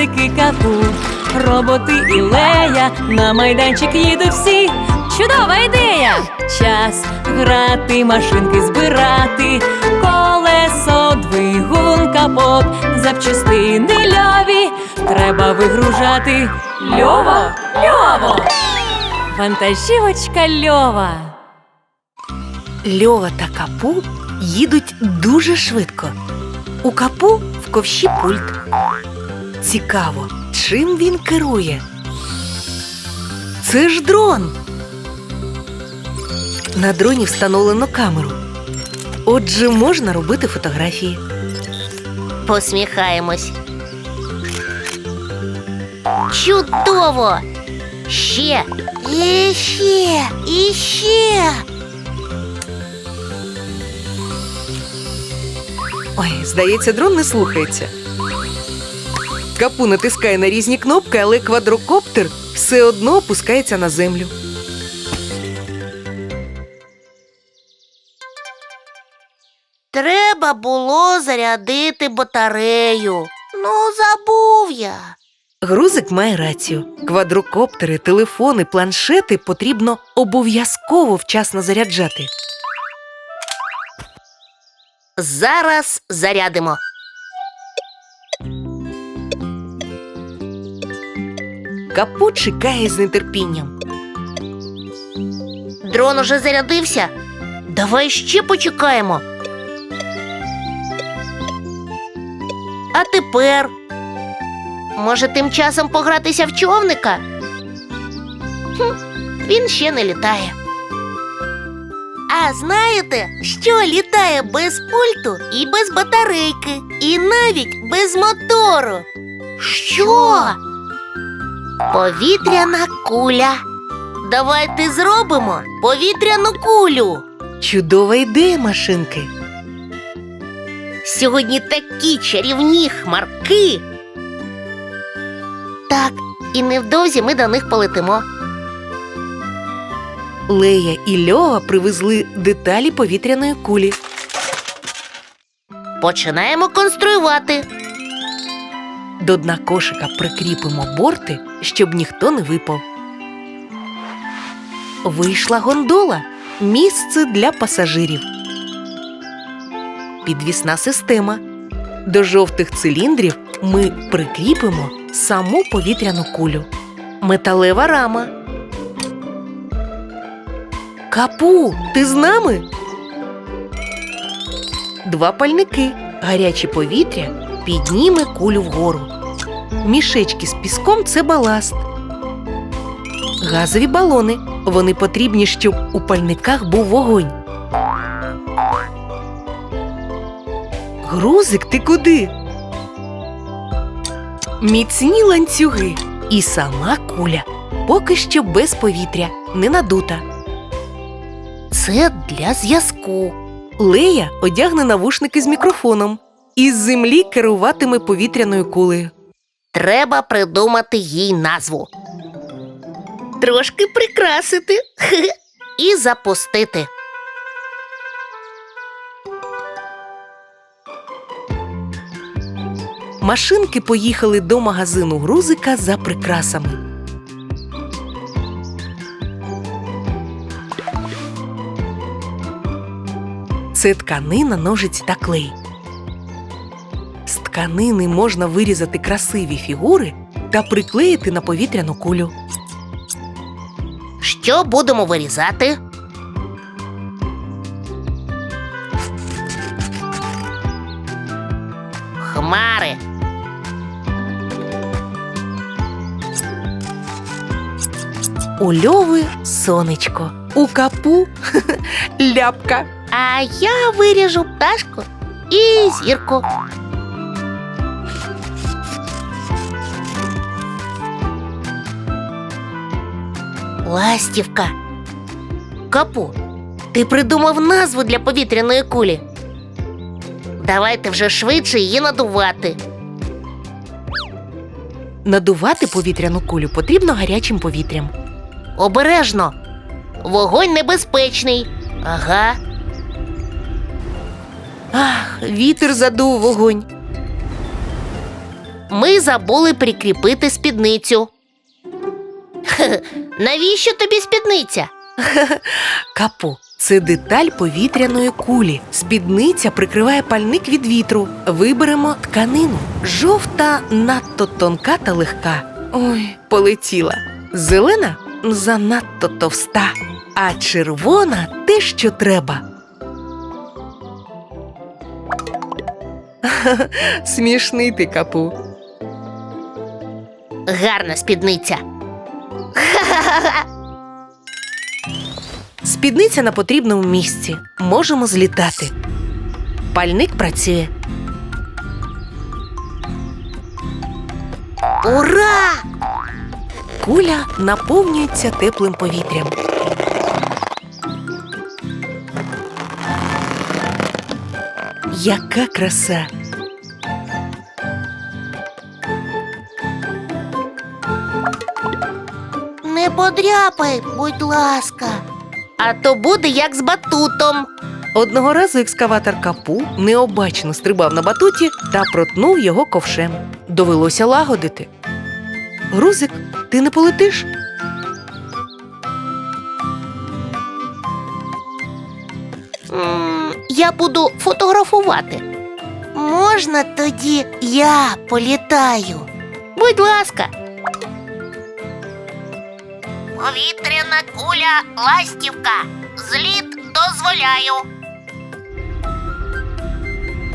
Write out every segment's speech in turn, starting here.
грузики капу, роботи і лея, на майданчик їдуть всі. Чудова ідея! Час грати, машинки збирати, колесо, двигун, капот, запчастини льові. Треба вигружати. Льово, льово! Вантажівочка льова. Льова та капу їдуть дуже швидко. У капу в ковші пульт. Цікаво, чим він керує. Це ж дрон. На дроні встановлено камеру. Отже, можна робити фотографії. Посміхаємось. Чудово! Ще, і ще, і ще. Ой, здається, дрон не слухається. Капу натискає на різні кнопки, але квадрокоптер все одно опускається на землю. Треба було зарядити батарею. Ну, забув я. Грузик має рацію. Квадрокоптери, телефони, планшети потрібно обов'язково вчасно заряджати. Зараз зарядимо. Капу чекає з нетерпінням. Дрон уже зарядився. Давай ще почекаємо. А тепер. Може, тим часом погратися в човника? Хм, він ще не літає. А знаєте, що літає без пульту і без батарейки, і навіть без мотору? Що? Повітряна куля. Давайте зробимо повітряну кулю. Чудова ідея машинки. Сьогодні такі чарівні хмарки. Так, і невдовзі ми до них полетимо. Лея і Льова привезли деталі повітряної кулі. Починаємо конструювати. До дна кошика прикріпимо борти, щоб ніхто не випав. Вийшла гондола місце для пасажирів. Підвісна система. До жовтих циліндрів ми прикріпимо саму повітряну кулю. Металева рама. Капу, ти з нами? Два пальники. Гаряче повітря підніме кулю вгору. Мішечки з піском це баласт. Газові балони. Вони потрібні, щоб у пальниках був вогонь. Грузик, ти куди? Міцні ланцюги. І сама куля поки що без повітря, не надута. Це для зв'язку. Лея одягне навушники з мікрофоном. Із землі керуватиме повітряною кулею. Треба придумати їй назву. Трошки прикрасити і запустити. Машинки поїхали до магазину грузика за прикрасами. Це тканина, ножиць та клей. Тканини можна вирізати красиві фігури та приклеїти на повітряну кулю. Що будемо вирізати? Хмари. У льови сонечко, у капу ляпка. А я виріжу пташку і зірку. Ластівка. Капу, ти придумав назву для повітряної кулі. Давайте вже швидше її надувати. Надувати повітряну кулю потрібно гарячим повітрям. Обережно. Вогонь небезпечний. Ага. Ах, вітер задув вогонь. ми забули прикріпити спідницю. Навіщо тобі спідниця? Капу це деталь повітряної кулі. Спідниця прикриває пальник від вітру. Виберемо тканину. Жовта надто тонка та легка. Ой, полетіла. Зелена занадто товста, а червона те, що треба. Смішний ти капу. Гарна спідниця. Спідниця на потрібному місці. Можемо злітати. Пальник працює. Ура! Куля наповнюється теплим повітрям. Яка краса! Подряпай, будь ласка. А то буде як з батутом. Одного разу екскаватор капу необачно стрибав на батуті та протнув його ковшем. Довелося лагодити. Грузик, ти не полетиш? М, Я буду фотографувати. Можна тоді я політаю? Будь ласка. Повітряна куля ластівка. Зліт дозволяю.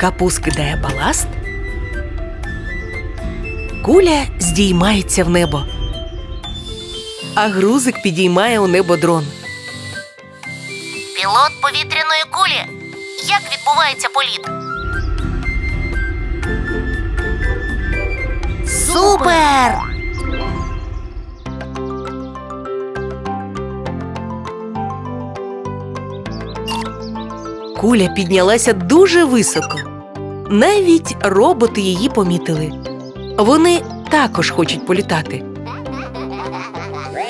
Капу скидає баласт. Куля здіймається в небо. А грузик підіймає у небо дрон. Пілот повітряної кулі. Як відбувається політ? Куля піднялася дуже високо. Навіть роботи її помітили. Вони також хочуть політати.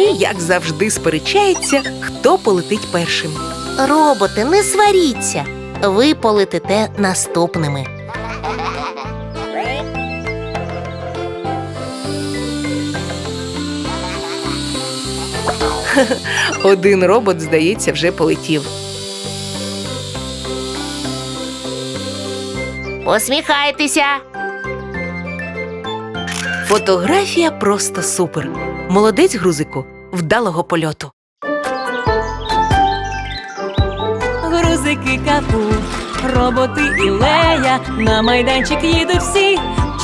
І, як завжди, сперечаються, хто полетить першим. Роботи, не сваріться. Ви полетите наступними. Один робот, здається, вже полетів. Посміхайтеся. Фотографія просто супер. Молодець грузику, вдалого польоту. Грузики капу, роботи і лея, на майданчик їдуть всі.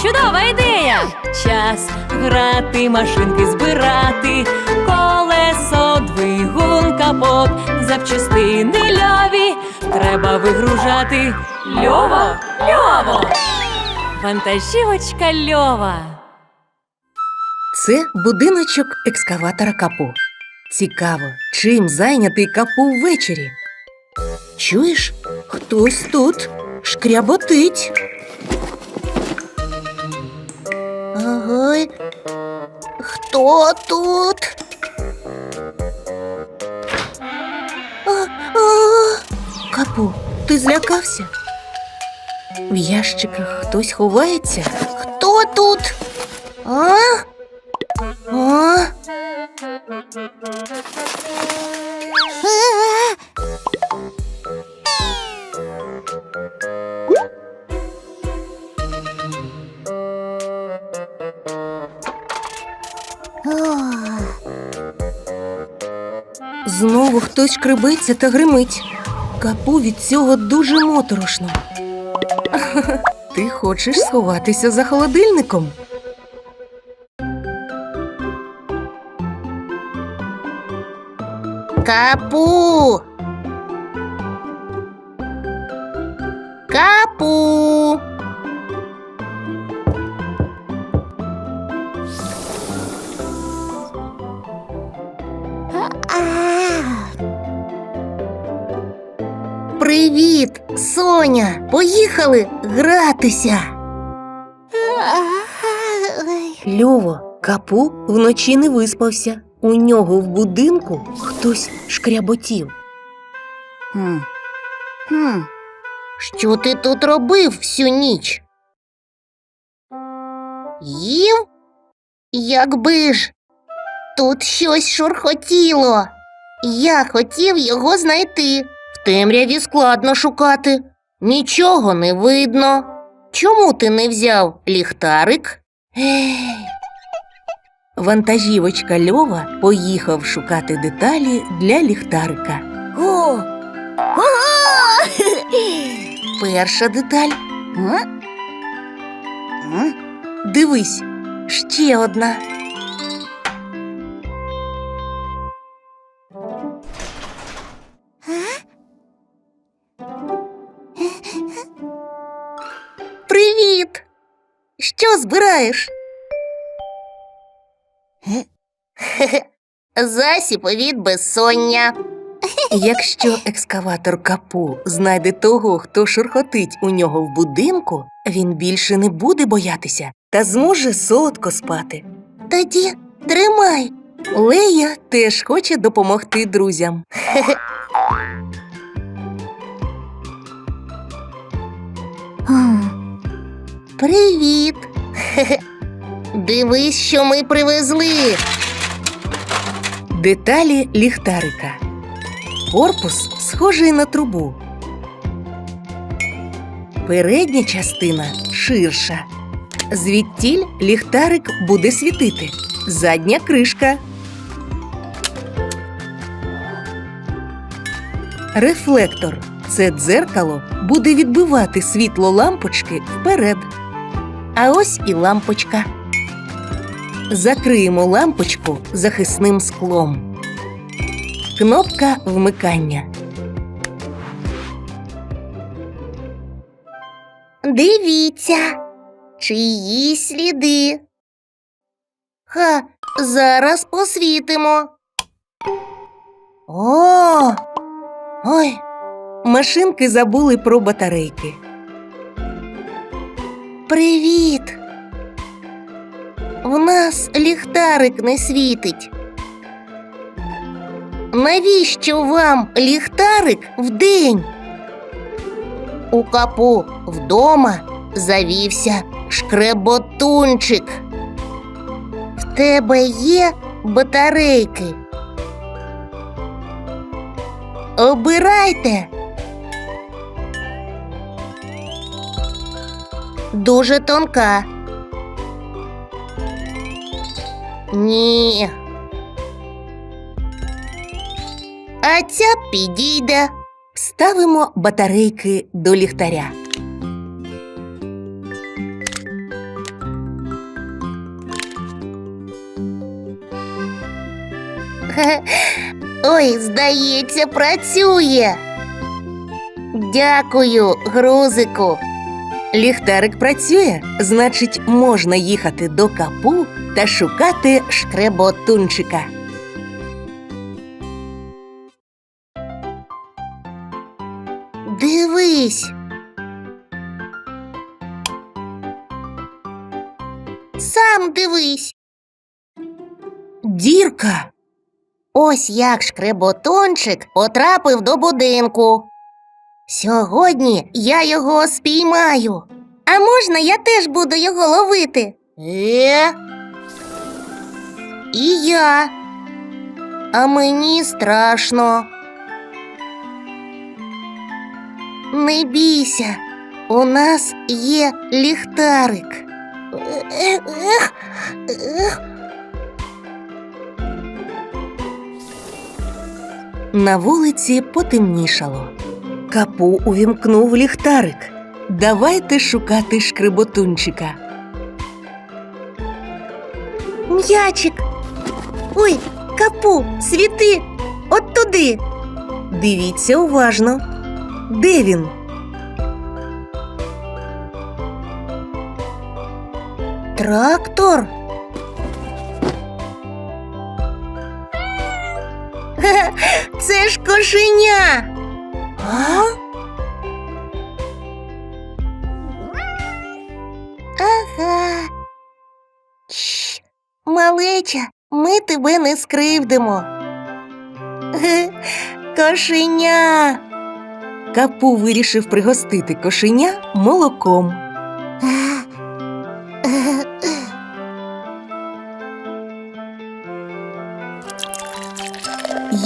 Чудова ідея! Час грати, машинки збирати, колесо, двигун, капот, запчастини льові. Треба вигружати. Льово, льово! Вантажівочка льова. Це будиночок екскаватора капу. Цікаво, чим зайнятий капу ввечері. Чуєш, хтось тут шкряботить. Ага. Хто тут? А, а, Капу, ти злякався? В ящиках хтось ховається. Хто тут? А? А? Знову хтось шкребеться та гримить. Капу від цього дуже моторошно. Ти хочеш сховатися за холодильником? Капу. Поїхали гратися. Льово, капу вночі не виспався. У нього в будинку хтось шкряботів. Хм. Хм. Що ти тут робив всю ніч? Їв? Якби ж. Тут щось шурхотіло. Я хотів його знайти. В темряві складно шукати. Нічого не видно. Чому ти не взяв ліхтарик? Ех. Вантажівочка Льова поїхав шукати деталі для ліхтарика. О! Перша деталь. М? М? Дивись, ще одна. Що збираєш? Засіб від безсоння. Якщо екскаватор капу знайде того, хто шурхотить у нього в будинку, він більше не буде боятися та зможе солодко спати. Тоді тримай. Лея теж хоче допомогти друзям. Привіт. Дивись, що ми привезли. Деталі ліхтарика. Корпус схожий на трубу. Передня частина ширша. Звідтіль ліхтарик буде світити. Задня кришка. Рефлектор це дзеркало буде відбивати світло лампочки вперед. А ось і лампочка. Закриємо лампочку захисним склом. Кнопка вмикання. Дивіться, чиї сліди. Ха, зараз посвітимо. О! Ой! Машинки забули про батарейки. Привіт. В нас ліхтарик не світить. Навіщо вам ліхтарик вдень? У капу вдома завівся шкреботунчик. В тебе є батарейки. Обирайте. Дуже тонка. Ні. А ця підійде. Ставимо батарейки до ліхтаря. Ой, здається, працює. Дякую, грузику. Ліхтарик працює, значить, можна їхати до капу та шукати шкреботунчика. Дивись. Сам дивись. Дірка. Ось як шкреботончик потрапив до будинку. Сьогодні я його спіймаю. А можна я теж буду його ловити? Е? І я. А мені страшно. Не бійся, у нас є ліхтарик. Ех, ех. На вулиці потемнішало. Капу увімкнув ліхтарик. Давайте шукати шкреботунчика. М'ячик. Ой, капу, світи, от туди. Дивіться уважно. Де він? Трактор. Це ж кошеня. Ага. Чш, малеча, ми тебе не скривдимо. Ге, Кошеня. Капу вирішив пригостити кошеня молоком.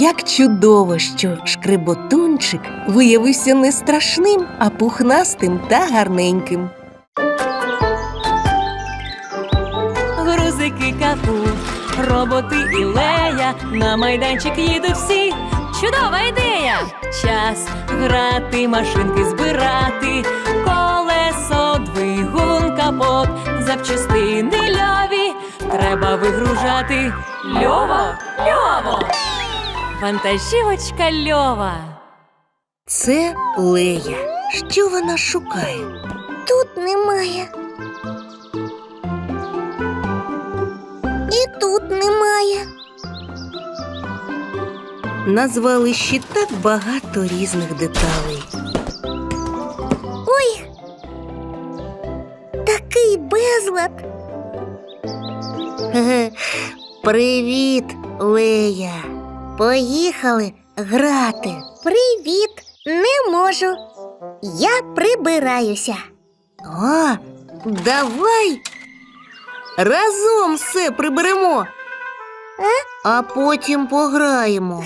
Як чудово, що шкреботунчик виявився не страшним, а пухнастим та гарненьким. Грузики капу, роботи і лея, на майданчик їдуть всі. Чудова ідея! Час грати, машинки збирати, колесо, двигун, капот, запчастини льові. Треба вигружати. Льово, льово! Вантажівочка льова. Це Лея. Що вона шукає? Тут немає. І тут немає. На звалищі так багато різних деталей. Ой. Такий безлад. Привіт, Лея. Поїхали грати. Привіт, не можу. Я прибираюся. А, давай разом все приберемо. А потім пограємо.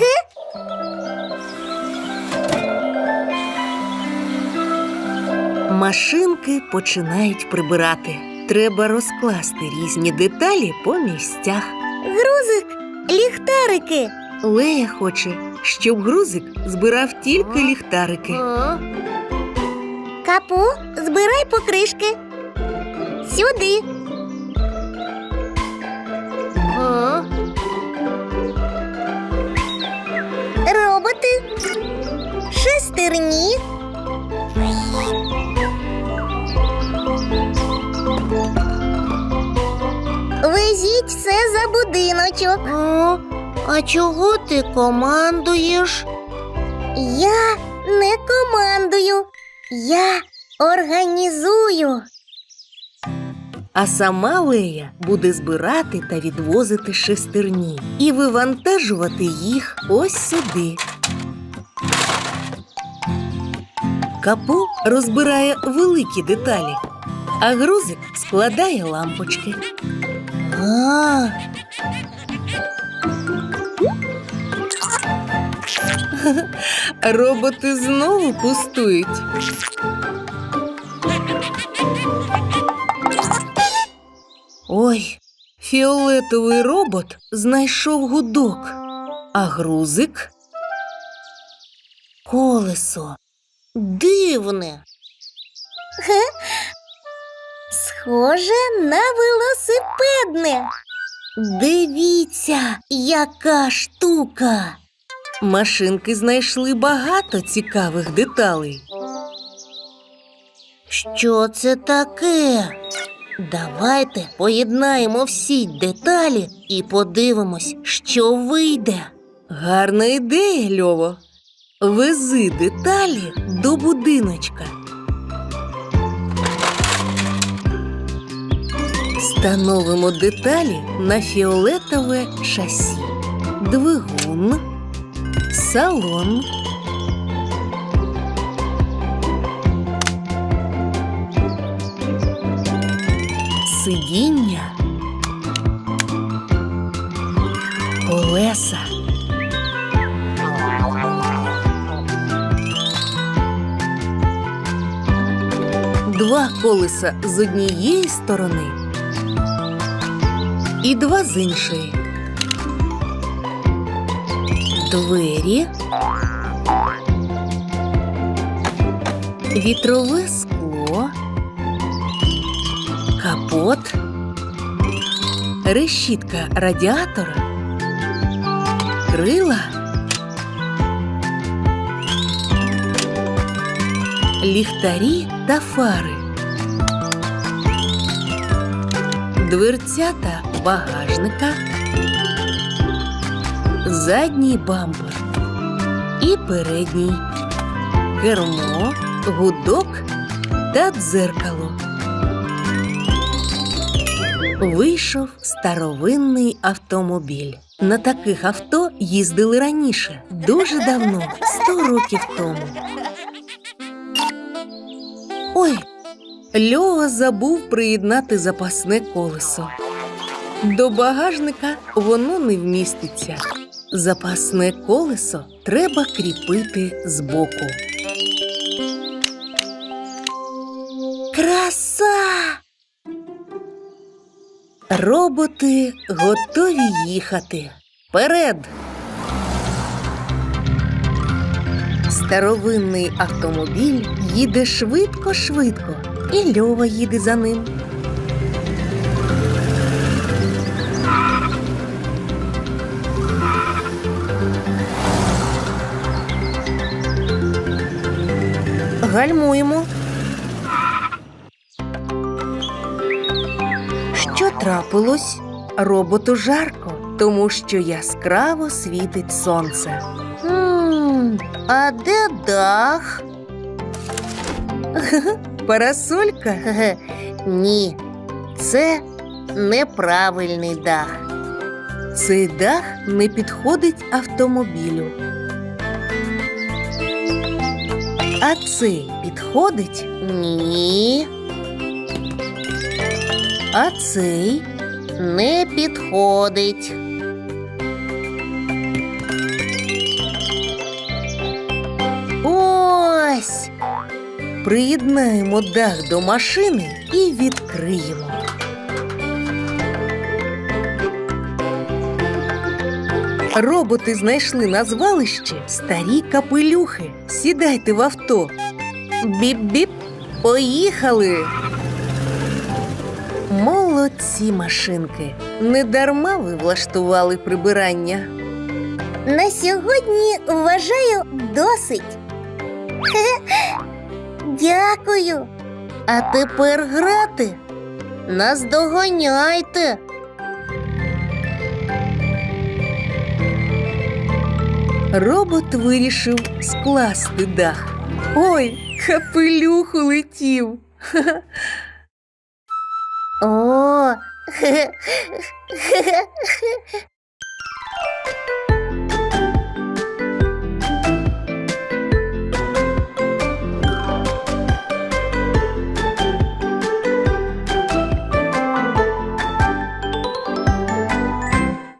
Машинки починають прибирати. Треба розкласти різні деталі по місцях. Грузик, ліхтарики. Лея хоче, щоб грузик збирав тільки ліхтарики. Капу, збирай покришки. Сюди. Роботи. Шестерні. Везіть все за будиночок. А чого ти командуєш? Я не командую. Я організую. А сама Лея буде збирати та відвозити шестерні і вивантажувати їх ось сюди. Капо розбирає великі деталі, а грузик складає лампочки. А, Роботи знову пустують. Ой, фіолетовий робот знайшов гудок, а грузик колесо. дивне. Схоже на велосипедне. Дивіться, яка штука. Машинки знайшли багато цікавих деталей. Що це таке? Давайте поєднаємо всі деталі і подивимось, що вийде. Гарна ідея, Льово. Вези деталі до будиночка. Встановимо деталі на фіолетове шасі. Двигун, салон. Сидіння. Колеса. Два колеса з однієї сторони і два з іншої. Двері. Вітрове скло. Капот. Решітка радіатора. Крила. Ліхтарі та фари. Дверцята багажника. Задній бампер і передній. Кермо, гудок та дзеркало. Вийшов старовинний автомобіль. На таких авто їздили раніше, дуже давно, сто років тому. Ой, Льова забув приєднати запасне колесо. До багажника воно не вміститься. Запасне колесо треба кріпити збоку. Краса! Роботи готові їхати. Вперед! Старовинний автомобіль їде швидко-швидко, і Льова їде за ним. Гальмуємо. Що трапилось? Роботу жарко, тому що яскраво світить сонце. М, А де дах? Парасолька? Ні, це неправильний дах. Цей дах не підходить автомобілю. А цей підходить, Ні, а цей не підходить. Ось. приєднаємо дах до машини і відкриємо. Роботи знайшли на звалищі старі капелюхи. Сідайте в авто. Біп-біп, поїхали. Молодці машинки. Не дарма ви влаштували прибирання. На сьогодні вважаю досить. Дякую. А тепер грати. Наздоганяйте. Робот вирішив скласти дах. Ой, капелюх улетів. О,